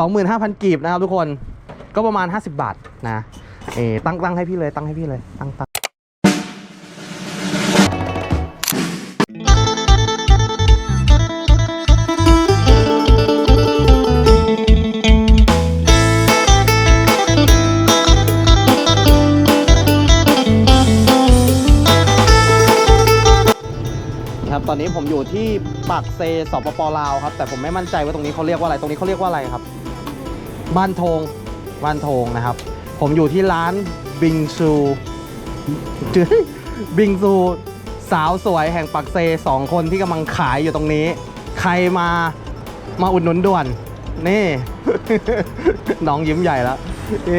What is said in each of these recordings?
25,000 กีบนะครับทุกคนก็ประมาณ 50 บาทนะเอตั้งตั้งให้พี่เลยตั้งให้พี่เลยตั้งตั้งครับตอนนี้ผมอยู่ที่ปากเซสปปลาวครับ แต่ผมไม่มั่นใจว่าตรงนี้เขาเรียกว่าอะไร ตรงนี้เขาเรียกว่าอะไรครับ บ้านโทงบ้านโทงนะครับ ผมอยู่ที่ร้านบิงซูบิงซูสาวสวยแห่งปากเซสองคนที่กำลังขายอยู่ตรงนี้ ใครมามาอุดหนุนด่วน นี่ น้องยิ้มใหญ่แล้วเอ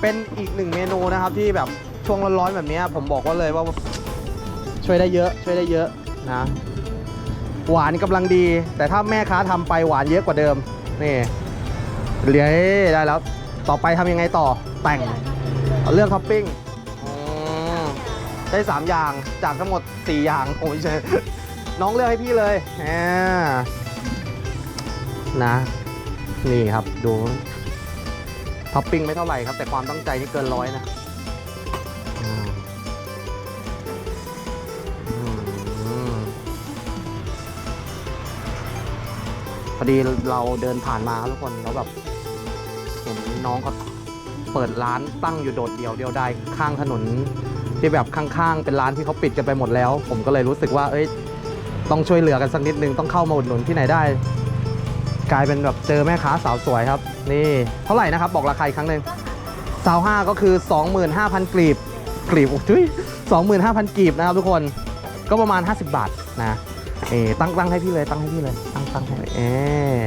เป็นอีกหนึ่งเมนูนะครับที่แบบช่วงร้อนๆแบบนี้ผมบอกว่าเลยว่า ช่วยได้เยอะ ช่วยได้เยอะนะ หวานกำลังดี แต่ถ้าแม่ค้าทำไปหวานเยอะกว่าเดิมนี่ เลี้ยได้แล้ว ต่อไปทำยังไงต่อ แต่งเอาเลือกท็อปปิ้งอืมได้ 3 อย่าง จากทั้งหมด 4 อย่าง โอ้ยเชยน้องเลือกให้พี่เลยอ่านะ นี่ครับ ดูท็อปปิ้งไม่เท่าไหร่ครับ แต่ความตั้งใจนี่เกินร้อยนะอืมอืมพอดีเราเดินผ่านมาครับทุกคนแล้วแบบเห็ นน้องเขาเปิดร้านตั้งอยู่โดดเดี่ยวเดียวดายข้างถนนที่แบบข้างๆ เป็นร้านที่เขาปิดกันไปหมดแล้ว ผมก็เลยรู้สึกว่า เอ้ย ต้องช่วยเหลือกันสักนิดนึงต้องเข้ามาอุดหนุนที่ไหนได้ กลายเป็นแบบเจอแม่ค้าสาวสวยครับ นี่เท่าไหร่นะครับ บอกราคาอีกครั้งหนึ่งสาวห้าก็คือ 25,000กรีบกรีบโอ้ย25,000กรีบนะครับทุกคนก็ประมาณ 50 บาทนะเอตั้งตั้งให้พี่เลยตั้งให้พี่เลยตั้งตั้งให้เออ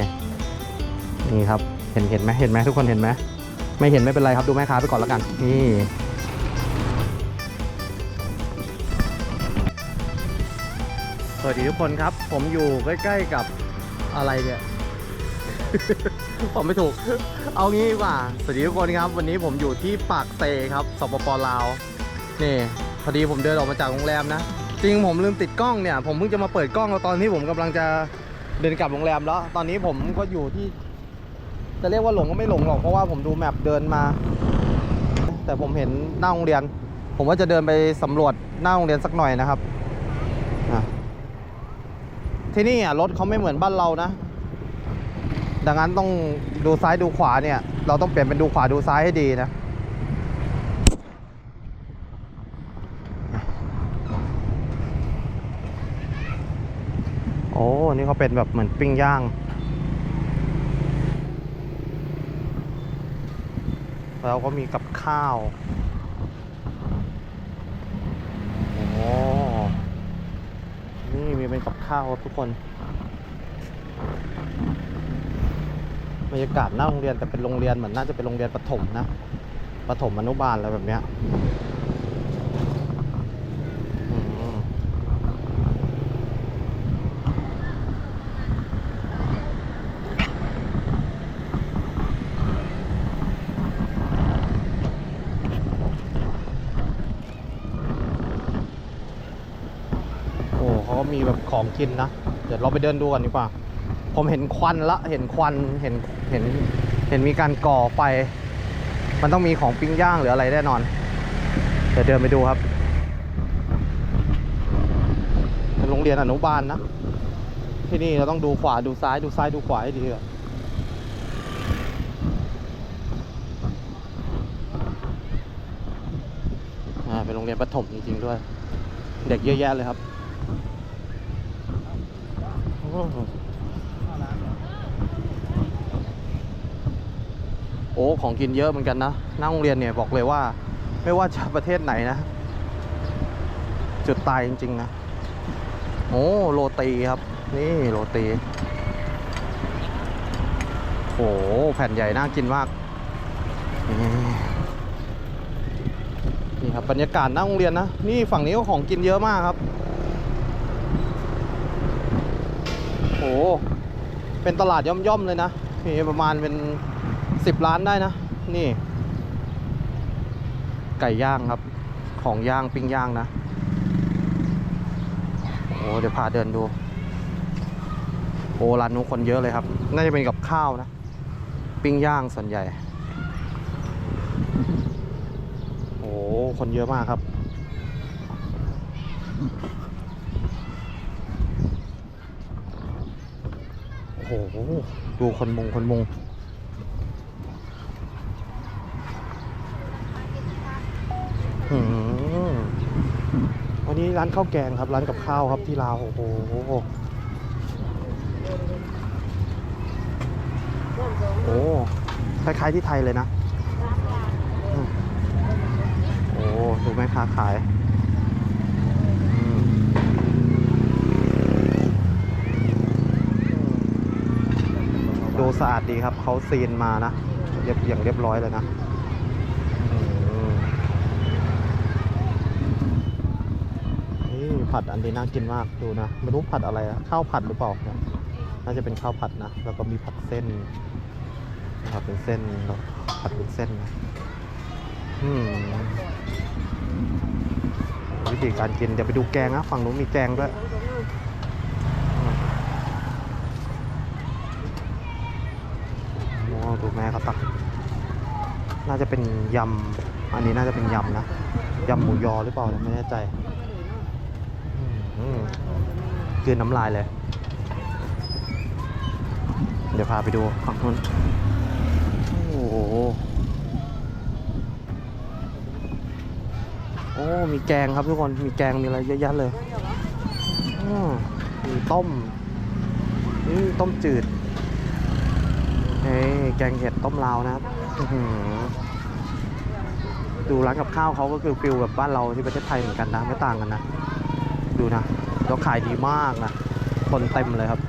นี่ครับ เห็นเห็นไหมเห็นไหมทุกคนเห็นไหมไม่เห็นไม่เป็นไรครับดูแม่ค้าไปก่อนแล้วกัน นี่สวัสดีทุกคนครับ ผมอยู่ใกล้ๆกับอะไรเนี่ย ผมไม่ถูก เอางี้ดีกว่า สวัสดีทุกคนครับ วันนี้ผมอยู่ที่ปากเซครับสปปลาว นี่พอดีผมเดินออกมาจากโรงแรมนะ จริงผมลืมติดกล้องเนี่ย ผมเพิ่งจะมาเปิดกล้องตอนที่ผมกำลังจะเดินกลับโรงแรมแล้ว ตอนนี้ผมก็อยู่ที่ จะเรียกว่าหลงก็ไม่หลงหรอกเพราะว่าผมดูแมปเดินมา แต่ผมเห็นหน้าโรงเรียน ผมว่าจะเดินไปสำรวจหน้าโรงเรียนสักหน่อยนะครับที่นี่อะรถเขาไม่เหมือนบ้านเรานะ ดังนั้นต้องดูซ้ายดูขวาเนี่ย เราต้องเปลี่ยนเป็นดูขวาดูซ้ายให้ดีนะโอ้นี่เขาเป็นแบบเหมือนปิ้งย่าง แล้วก็มีกับข้าว โอ้นี่มีเป็นกับข้าวครับทุกคน บรรยากาศหน้าโรงเรียนแต่เป็นโรงเรียนเหมือนน่าจะเป็นโรงเรียนประถมนะ ประถมอนุบาลอะไรแบบเนี้ยอืม โอ้เขาก็ มีแบบของกินนะ เดี๋ยวเราไปเดินดูกันดีกว่า ผมเห็นควันละเห็นควันเห็นเห็นเห็นมีการก่อไฟมันต้องมีของปิ้งย่างหรืออะไรแน่นอน เดี๋ยวเดินไปดูครับเป็นโรงเรียนอนุบาลนะที่นี่เราต้องดูขวาดูซ้ายดูซ้ายดูขวาให้ดีอะอ่าเป็นโรงเรียนประถมจริงๆด้วย เด็กเยอะแยะเลยครับ โอ้ ของกินเยอะเหมือนกันนะหน้าโรงเรียนเนี่ยบอกเลยว่า ไม่ว่าจะประเทศไหนนะ จุดตายจริง ๆ นะ โอ้ โรตีครับ นี่โรตี โอ้แผ่นใหญ่น่ากินมาก นี่นี่ครับบรรยากาศหน้าโรงเรียนนะ นี่ฝั่งนี้ก็ของกินเยอะมากครับ โอ้ เป็นตลาดย่อมๆเลยนะมีประมาณเป็นสิบล้านได้นะ นี่ ไก่ย่างครับ ของย่างปิ้งย่างนะโอ้เดี๋ยวพาเดินดู โอ้ร้านนู้นคนเยอะเลยครับ น่าจะเป็นกับข้าวนะ ปิ้งย่างส่วนใหญ่ โอ้คนเยอะมากครับ โอ้โห ดูคนมุงคนมุง วันนี้ร้านข้าวแกงครับ ร้านกับข้าวครับที่ลาว โอ้โหโอ้คล้ายๆที่ไทยเลยนะ โอ้ดูแม่ค้าขาย ดูสะอาดดีครับ เขาซีนมานะเรียบอย่างเรียบร้อยเลยนะนี่ผัดอันนี้น่ากินมากดูนะไม่รู้ผัดอะไรอะข้าวผัดหรือเปล่าเนี่ยน่าจะเป็นข้าวผัดนะ แล้วก็มีผัดเส้นผัดเป็นเส้นแล้วผัดเป็นเส้นนะอืมวิธีการกินเดี๋ยวไปดูแกงนะฝั่งนู้นมีแกงด้วยอืมโอ้ดูแม่เขาตักน่าจะเป็นยำ อันนี้น่าจะเป็นยำนะ ยำหมูยอหรือเปล่าเนี่ยไม่แน่ใจอืมอืมกลืนน้ำลายเลย เดี๋ยวพาไปดูฝั่งนู้นโอ้โหโอ้ มีแกงครับทุกคน มีแกง มีอะไรเยอะแยะเลยอมมีต้ม นี่ต้มจืด เฮ้แกงเห็ดต้มลาวนะครับดูร้านกับข้าวเขาก็คือฟิลแบบบ้านเราที่ประเทศไทยเหมือนกันนะไม่ต่างกันนะ ดูนะแล้วขายดีมากนะ คนเต็มเลยครับ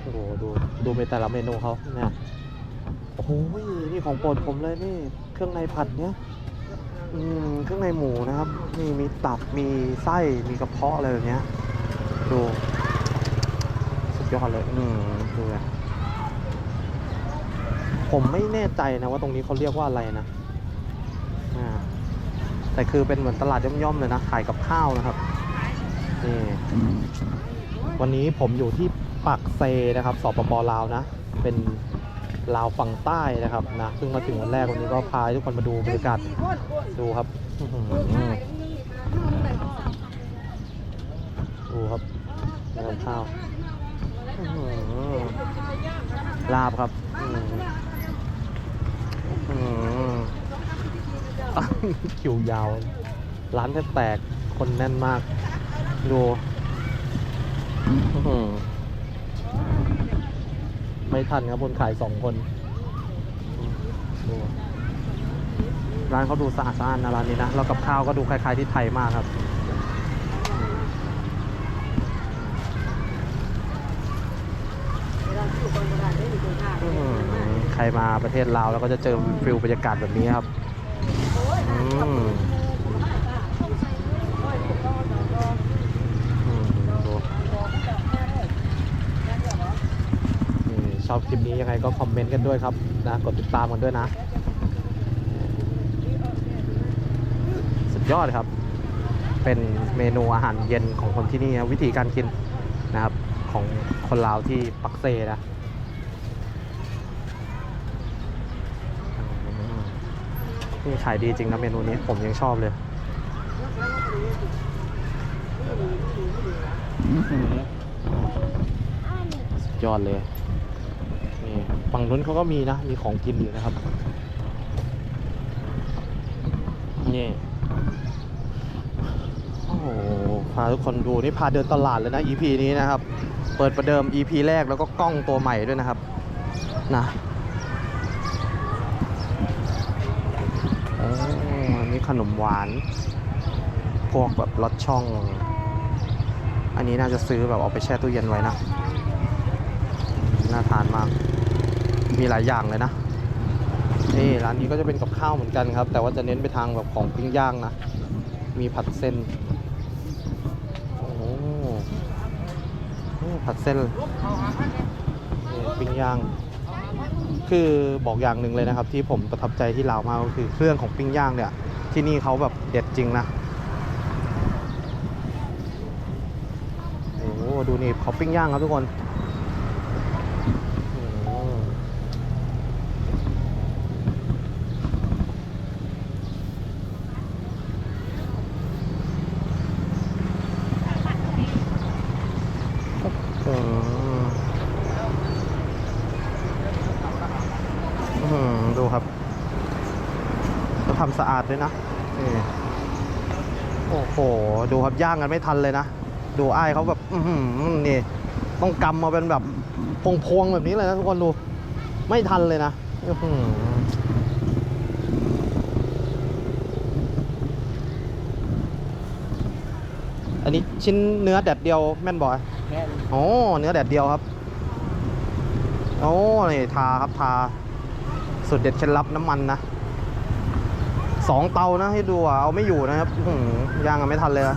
โอ้โหดูดูไปแต่ละเมนูเขาเนี่ยโอ้โหนี่ของโปรดผมเลยนี่ เครื่องในผัดเนี้ยอืมเครื่องในหมูนะครับ นี่มีตับมีไส้มีกระเพาะอะไรแบบเนี้ยดู ยอดเลย อืมดูเลยผมไม่แน่ใจนะว่าตรงนี้เขาเรียกว่าอะไรนะอ่าแต่คือเป็นเหมือนตลาดย่อมๆเลยนะ ขายกับข้าวนะครับ นี่ วันนี้ผมอยู่ที่ปากเซนะครับ สปปลาวนะ เป็นลาวฝั่งใต้นะครับนะเพิ่งมาถึงวันแรกวันนี้ก็พาทุกคนมาดูบรรยากาศ ดูครับดูครับแล้วข้าว ลาบครับหือคิวยาว ร้านแทบแตกคนแน่นมาก ดูไม่ทันครับคนขายสองคนร้านเขาดูสะอาดสะอาดนะร้านนี้นะ แล้วกับข้าวก็ดูคล้ายๆที่ไทยมากครับ อื้อหือ ใครมาประเทศลาวแล้วก็จะเจอฟิลบรรยากาศแบบนี้ครับอืมอืมดูนี่ชอบคลิปนี้ยังไงก็คอมเมนต์กันด้วยครับนะกดติดตามกันด้วยนะ สุดยอดครับ เป็นเมนูอาหารเย็นของคนที่นี่นะวิธีการกินนะครับของคนลาวที่ปักเซนะอืม นี่ขายดีจริงนะเมนูนี้ผมยังชอบเลยสุดยอดเลยนี่ฝั่งนู้นเขาก็มีนะ มีของกินอยู่นะครับ นี่ โอ้โหพาทุกคนดูนี่พาเดินตลาดเลยนะ EP นี้นะครับ เปิดประเดิม EP แรกแล้วก็กล้องตัวใหม่ด้วยนะครับ นะโอ้ อันนี้ขนมหวาน พวกแบบรสช่อง อันนี้น่าจะซื้อแบบเอาไปแช่ตู้เย็นไว้นะ น่าทานมาก มีหลายอย่างเลยนะ นี่ร้านนี้ก็จะเป็นกับข้าวเหมือนกันครับ แต่ว่าจะเน้นไปทางแบบของปิ้งย่างนะ มีผัดเส้น โอ้ผัดเส้นปิ้งย่าง คือบอกอย่างหนึ่งเลยนะครับ ที่ผมประทับใจที่ลาวมากก็คือเครื่องของปิ้งย่างเนี่ย ที่นี่เขาแบบเด็ดจริงนะโอ้ดูนี่เขาปิ้งย่างครับทุกคนโอ้โหอืมอื้อหือดูครับเขา ทำสะอาดด้วยนะนี่โอ้โห ดูครับย่างกันไม่ทันเลยนะ ดูอ้ายเขาแบบอือหือนี่ ต้องกำมาเป็นแบบพวงๆแบบนี้เลยนะทุกคนดู ไม่ทันเลยนะอื้อหืออันนี้ชิ้นเนื้อแดดเดียวแม่นบอยแม่นโอ้เนื้อแดดเดียวครับ โอ้นี่ทาครับทาสุดเด็ดเคล็ดลับน้ำมันนะ สองเตานะให้ดูอะเอาไม่อยู่นะครับยางกันไม่ทันเลยนะ